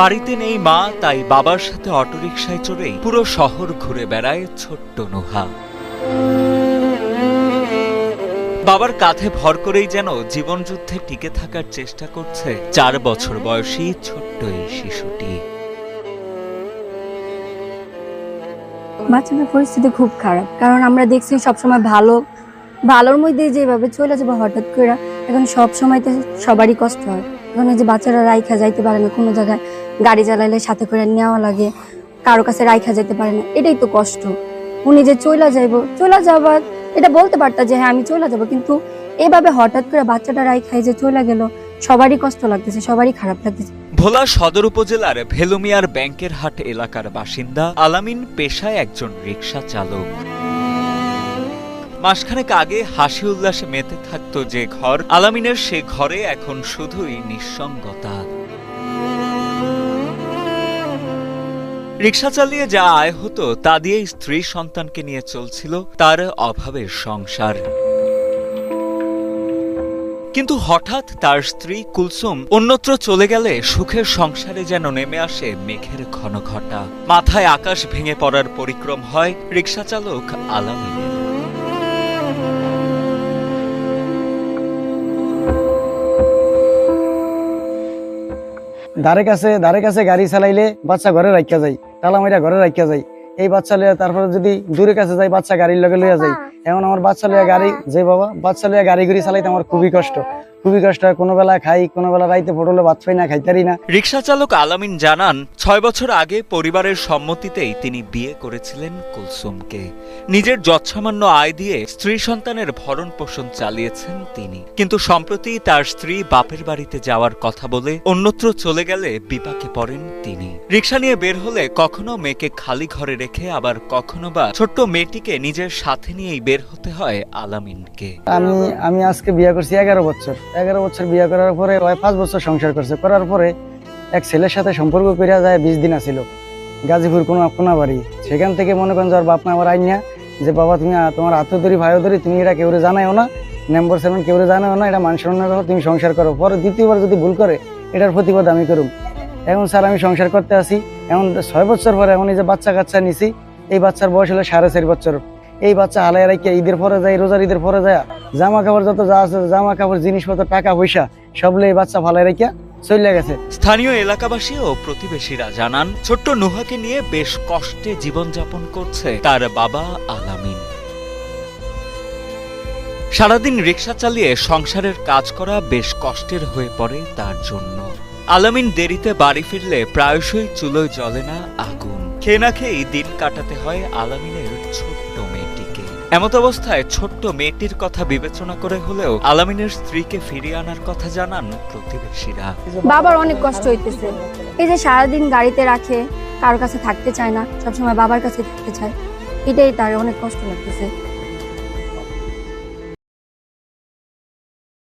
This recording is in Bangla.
বাড়িতে নেই মা, তাই বাবার সাথে অটোরিকশায় চড়েই পুরো শহর ঘুরে বেড়ায় ছোট্ট নোহা। বাবার কাঁধে ভর করেই যেন জীবনযুদ্ধে টিকে থাকার চেষ্টা করছে চার বছর বয়সী ছোট্ট এই শিশুটি। বাচ্চাদের পরিস্থিতি খুব খারাপ, কারণ আমরা দেখছি সবসময় ভালো, ভালোর মধ্যে যেভাবে চলে যাব, হঠাৎ করে এখন সব সময়তে সবারই কষ্ট হয়। এখন যে বাচ্চারা রাইখা যাইতে পারে না কোনো জায়গায় গাড়ি চালাইলে সাথে করে নেওয়া লাগে, কারও কাছে রাইখা যেতে পারে না, এটাই তো কষ্ট। উনি যে চলে যাইবো চলে যাবার এটা বলতে পারতা যে হ্যাঁ আমি চলে যাব, কিন্তু এভাবে হঠাৎ করে বাচ্চাটা রাইখাই যে চলে গেল, সবারই কষ্ট লাগতেছে, সবারই খারাপ লাগতেছে। ভোলা সদর উপজেলার ভেলুমিয়ার ব্যাংকের হাট এলাকার বাসিন্দা আলামিন পেশায় একজন রিক্সা চালক। মাসখানেক আগে হাসি উল্লাসে মেতে থাকতো যে ঘর, আলামিনের সে ঘরে এখন শুধুই নিঃসঙ্গতা। রিক্সা চালিয়ে যা আয় হতো, তা দিয়ে স্ত্রী সন্তানকে নিয়ে চলছিল তার অভাবের সংসার। কিন্তু হঠাৎ তার স্ত্রী কুলসুম অন্যত্র চলে গেলে সুখের সংসারে যেন নেমে আসে মেঘের ঘন ঘটা মাথায় আকাশ ভেঙে পড়ার পরিক্রম হয় রিক্সা চালক আলামিনের। ধারে কাছে ধারে কাছে গাড়ি চালাইলে বাচ্চা ঘরে রাখিয়া যায়। তালা মাইরা ঘরে রাখিয়া যায়। এই বাচ্চা লইয়া তারপরে যদি দূরে কাছে যাই বাচ্চা গাড়ির লগে লইয়া যায়। এখন আমার বাচ্চা লইয়া গাড়ি যে বাবা বাচ্চা লইয়া গাড়ি গুড়ি চালাইতে আমার খুবই কষ্ট। খুবই কষ্ট হয়। কোনো বেলা খাই কোনো বেলা রাইতে ফোটলে ভাত পাই না খাইতারি না। রিক্সা চালক আলামিন জানান ছয় বছর আগে পরিবারের সম্মতিতেই তিনি বিয়ে করেছিলেন কুলসুমকে। নিজের যৎসামান্য আয় দিয়ে স্ত্রী সন্তানের ভরণ পোষণ চালিয়েছেন তিনি। কিন্তু সম্প্রতি তার স্ত্রী বাপের বাড়িতে যাওয়ার কথা বলে অন্যত্র চলে গেলে বিপাকে পড়েন তিনি। রিক্সা নিয়ে বের হলে কখনো মেয়েকে খালি ঘরে রেখে আবার কখনো বা ছোট্ট মেয়েটিকে নিজের সাথে নিয়েই বের হতে হয় আলামিনকে। আমি আমি আজকে বিয়ে করছি এগারো বছর। এগারো বছর বিয়ে করার পরে ওই পাঁচ বছর সংসার করছে। করার পরে এক ছেলের সাথে সম্পর্ক করিয়া যায়, বিশ দিন আসিল গাজীপুর কোনো কোনা বাড়ি। সেখান থেকে মনে করেন যে ওর বাপ মা আমার আইনিয়া যে বাবা তুমি তোমার হাতে ধরি ধরি, তুমি এটা কেউ জানাইও না মেম্বার সেভেন কেউ জানাও না, এটা মানুষের অন্য তুমি সংসার করো। পরে দ্বিতীয়বার যদি ভুল করে, এটার প্রতিবাদ আমি করুম। এখন স্যার, আমি সংসার করতে আসি। এখন ছয় বছর পরে এখন এই যে বাচ্চা কাচ্চা নিছি, এই বাচ্চার বয়স হলো সাড়ে চার বছর। এই বাচ্চা হালাই রাখিয়া ঈদের পরে যায়, রোজার ঈদের পরে যায়? জামা কাপড় যত যা আছে, জামা কাপড়, জিনিসপত্র, টাকা পয়সা, সব এই বাচ্চা ফালাই রাখিয়া স্থানীয় এলাকাবাসী ও প্রতিবেশীরা জানান, ছোট্ট নুহাকে নিয়ে বেশ কষ্টে জীবনযাপন করছে তার বাবা আলামিন। সারাদিন রিক্সা চালিয়ে সংসারের কাজ করা বেশ কষ্টের হয়ে পড়ে তার জন্য। আলামিন দেরিতে বাড়ি ফিরলে প্রায়শই চুলোয় জ্বলে না আগুন। খেয়ে না খেয়েই দিন কাটাতে হয় মেয়েটিকে এমত অবস্থায় ছোট্ট মেয়েটির কথা বিবেচনা করে হলেও আলামিনের স্ত্রীকে ফিরিয়ে আনার কথা জানান প্রতিবেশীরা। বাবার অনেক কষ্ট হইতেছে। এই যে সারাদিন গাড়িতে রাখে কারোর কাছে থাকতে চায় না, সবসময় বাবার কাছে থাকতে চায়, এটাই তার অনেক কষ্ট লাগতেছে।